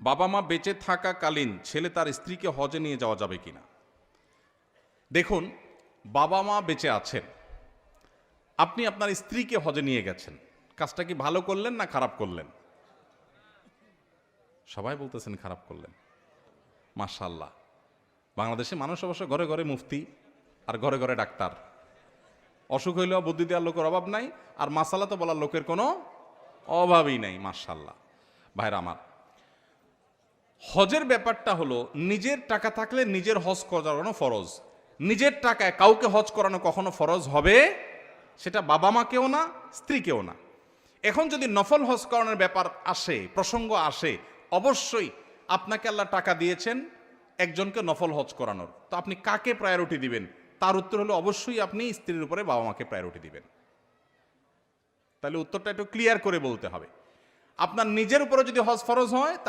বাবা মা বেঁচে থাকাকালীন ছেলে তার স্ত্রীকে হজে নিয়ে যাওয়া যাবে কিনা? দেখুন বাবা মা বেঁচে আছেন। আপনি আপনার স্ত্রীকে হজে নিয়ে গেছেন। কাজটা কি ভালো করলেন না খারাপ করলেন? সবাই বলতেছেন খারাপ করলেন। মাশাল্লাহ বাংলাদেশে মানুষ অবশ্য ঘরে ঘরে মুফতি আর ঘরে ঘরে ডাক্তার। অসুখ হইলেও বুদ্ধি দেওয়ার লোকের অভাব নাই আর মাসালা তো বলার লোকের কোনো অভাবই নাই মাশাল্লাহ ভাইরা আমার হজের ব্যাপারটা হলো, নিজের টাকা থাকলে নিজের হজ করানো ফরজ। নিজের টাকায় কাউকে হজ করানো কখনো ফরজ হবে? সেটা বাবা মাকেও না, স্ত্রীকেও না। এখন যদি নফল হজ করানোর ব্যাপার আসে, প্রসঙ্গ আসে, অবশ্যই আপনাকে আল্লাহ টাকা দিয়েছেন একজনকে নফল হজ করানোর। তো আপনি কাকে প্রায়োরিটি দিবেন? তার উত্তর হলো, অবশ্যই আপনি স্ত্রীর উপরে বাবা মাকে প্রায়োরিটি দিবেন। তাহলে উত্তরটা একটু ক্লিয়ার করে বলতে হবে। আপনার নিজের উপরে যদি হজ ফরজ হয়